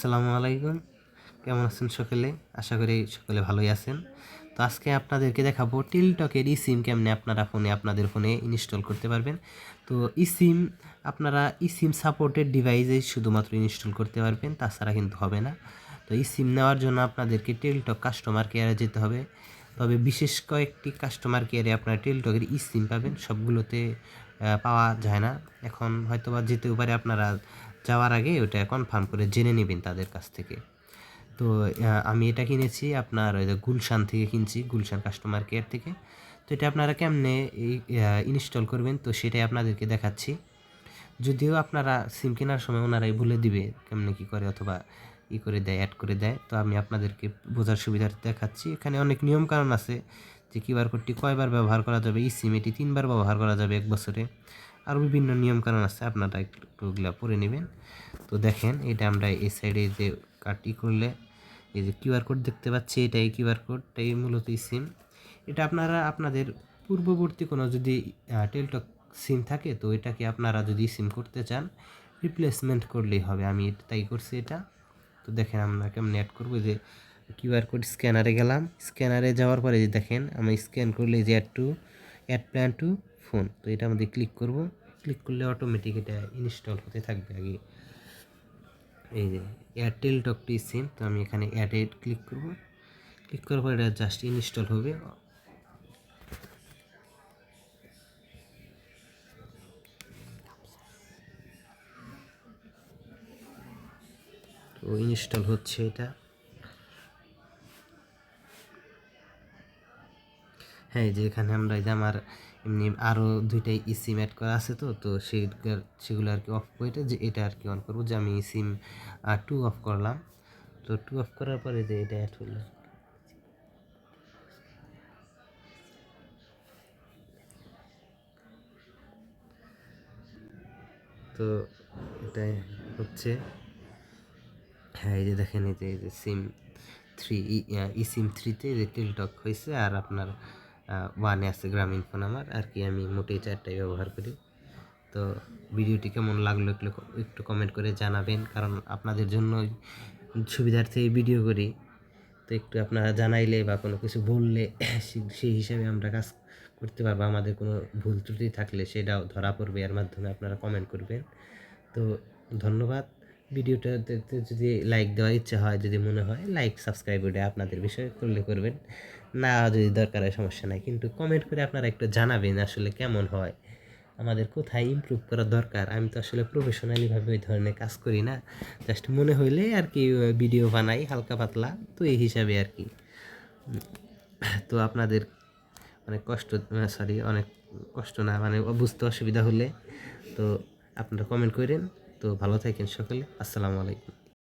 আসসালামু আলাইকুম। কেমন আছেন সকলে? আশা করি সকলে ভালোই আছেন। তো আজকে আপনাদেরকে দেখাবো টিলটকের ই সিম কেমনে আপনারা ফোনে আপনাদের ফোনে ইনস্টল করতে পারবেন। তো ই সিম আপনারা ই সিম সাপোর্টেড ডিভাইসে শুধুমাত্র ইনস্টল করতে পারবেন, তাছাড়া কিন্তু হবে না। তো ই সিম নেওয়ার জন্য আপনাদেরকে টেলটক কাস্টমার কেয়ারে যেতে হবে। তবে বিশেষ কয়েকটি কাস্টমার কেয়ারে আপনারা টেলটকের ই সিম পাবেন, সবগুলোতে পাওয়া যায় না। এখন হয়তো বা যেতেও পারে আপনারা যাওয়ার আগে ওটা কনফার্ম করে জেনে নেবেন তাদের কাছ থেকে। তো আমি এটা কিনেছি আপনার ওই যে গুলশান থেকে কিনছি, গুলশান কাস্টমার কেয়ার থেকে। তো এটা আপনারা কেমনে এই ইনস্টল করবেন? তো সেটাই আপনাদেরকে দেখাচ্ছি। যদিও আপনারা সিম কেনার সময় ওনারাই বলে দিবে কেমনে কি করে অথবা ই করে দেয় অ্যাড করে দেয়। তো আমি আপনাদেরকে বোঝার সুবিধার্থে দেখাচ্ছি। এখানে অনেক নিয়ম কারণ আছে যে কিউআর কোডটি কয়বার ব্যবহার করা যাবে ই সিম এটি তিনবার ব্যবহার করা যাবে এক বছরে। আরও বিভিন্ন নিয়ম কারণ আছে, আপনারা একটু ওগুলা পড়ে নেবেন। তো দেখেন, এটা আমরা এই সাইডে যে কাটি করলে এই যে কিউআর কোড দেখতে পাচ্ছি, এটাই কিউআর কোডটাই মূলত সিম এটা আপনারা, আপনাদের পূর্ববর্তী কোনো যদি টেলটক সিম থাকে, তো এটাকে আপনারা যদি সিম করতে চান রিপ্লেসমেন্ট করলেই হবে। আমি তাই করছি এটা। তো দেখেন, আমরা কেমন অ্যাড করব যে কিউআর কোড স্ক্যানারে গেলাম। স্ক্যানারে যাওয়ার পরে যে দেখেন, আমি স্ক্যান করলে যে add to add plan to phone তো এটা আমাদের ক্লিক করব। ক্লিক করলে অটোমেটিক এটা ইনস্টল হতে থাকবে আগে। এই যে এয়ারটেল টকটি সিম তো আমি এখানে অ্যাডে ক্লিক করব। ক্লিক করার পর এটা জাস্ট ইনস্টল হবে। তো ইনস্টল হচ্ছে এটা। হ্যাঁ যে এখানে আমরা এই যে আমার এমনি আরও দুইটাই সিম অ্যাড করা আছে তো তো সেগুলো আর কি অফ করে যে এটা আর কি অন করব যে আমি সিম টু অফ করলাম। তো টু অফ করার পরে যে এটা অ্যাড হলো। তো এটাই হচ্ছে। হ্যাঁ এই যে দেখেন এই যে সিম থ্রি ই সিম থ্রিতে যে টেলটক হয়েছে আর আপনার ওয়ানে আছে গ্রামীণ ফোন আমার, আর কি আমি মোটেই চারটাই ব্যবহার করি। তো ভিডিওটি কেমন লাগল একটু একটু কমেন্ট করে জানাবেন, কারণ আপনাদের জন্য সুবিধার্থে ভিডিও করি। তো একটু আপনারা জানাইলে বা কোনো কিছু বললে সেই হিসাবে আমরা কাজ করতে পারব, আমাদের কোনো ভুল ত্রুটি থাকলে সেটাও ধরা পড়বে, এর মাধ্যমে আপনারা কমেন্ট করবেন। তো ধন্যবাদ। ভিডিওটাতে যদি লাইক দেওয়ার ইচ্ছা হয়, যদি মনে হয় লাইক সাবস্ক্রাইব ওটা আপনাদের বিষয় করলে করবেন। না যদি দরকার হয় সমস্যা নাই। কিন্তু কমেন্ট করে আপনারা একটু জানাবেন আসলে কেমন হয়। আমাদের কোথায় ইমপ্রুভ করা দরকার? আমি তো আসলে প্রফেশনালিভাবে ওই ধরনের কাজ করি না। জাস্ট মনে হইলে আর কি ভিডিও বানাই, হালকা পাতলা। তো এই হিসাবে আর কি। তো আপনাদের অনেক কষ্ট সরি অনেক কষ্ট না মানে বুঝতে অসুবিধা হলে তো আপনারা কমেন্ট করেন। তো ভালো থাকেন সকলে। আসসালামু আলাইকুম।